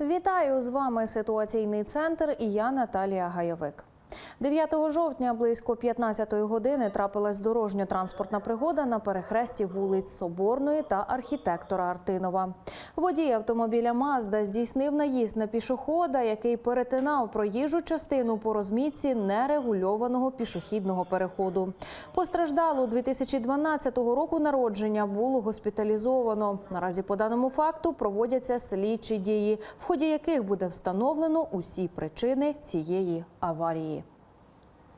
Вітаю з вами ситуаційний центр і я Наталія Гаєвик. 9 жовтня близько 15 години трапилась дорожньо-транспортна пригода на перехресті вулиць Соборної та архітектора Артинова. Водій автомобіля Мазда здійснив наїзд на пішохода, який перетинав проїжджу частину по розмітці нерегульованого пішохідного переходу. Постраждалу 2012 року народження було госпіталізовано. Наразі по даному факту проводяться слідчі дії, в ході яких буде встановлено усі причини цієї аварії.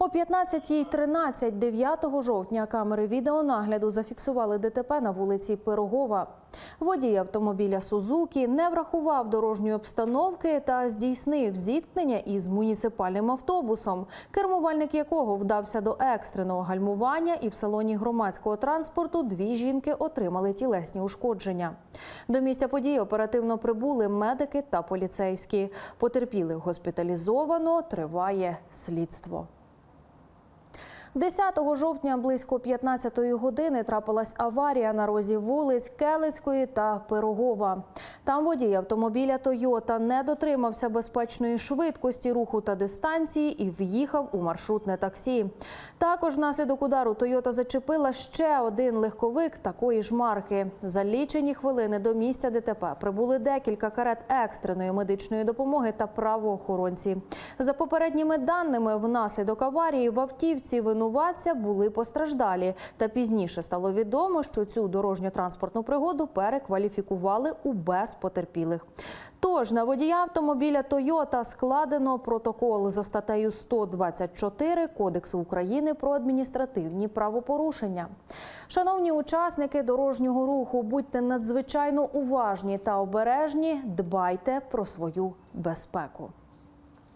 О 15.13 9 жовтня камери відеонагляду зафіксували ДТП на вулиці Пирогова. Водій автомобіля Сузукі не врахував дорожньої обстановки та здійснив зіткнення із муніципальним автобусом, кермувальник якого вдався до екстреного гальмування, і в салоні громадського транспорту дві жінки отримали тілесні ушкодження. До місця події оперативно прибули медики та поліцейські. Потерпілих госпіталізовано, триває слідство. 10 жовтня близько 15 години трапилась аварія на розі вулиць Келицької та Пирогова. Там водій автомобіля Тойота не дотримався безпечної швидкості руху та дистанції і в'їхав у маршрутне таксі. Також внаслідок удару Тойота зачепила ще один легковик такої ж марки. За лічені хвилини до місця ДТП прибули декілька карет екстреної медичної допомоги та правоохоронці. За попередніми даними, внаслідок аварії в автівці винуватця були постраждалі. Та пізніше стало відомо, що цю дорожньо-транспортну пригоду перекваліфікували у без потерпілих. Тож на водія автомобіля Тойота складено протокол за статтею 124 Кодексу України про адміністративні правопорушення. Шановні учасники дорожнього руху, будьте надзвичайно уважні та обережні, дбайте про свою безпеку.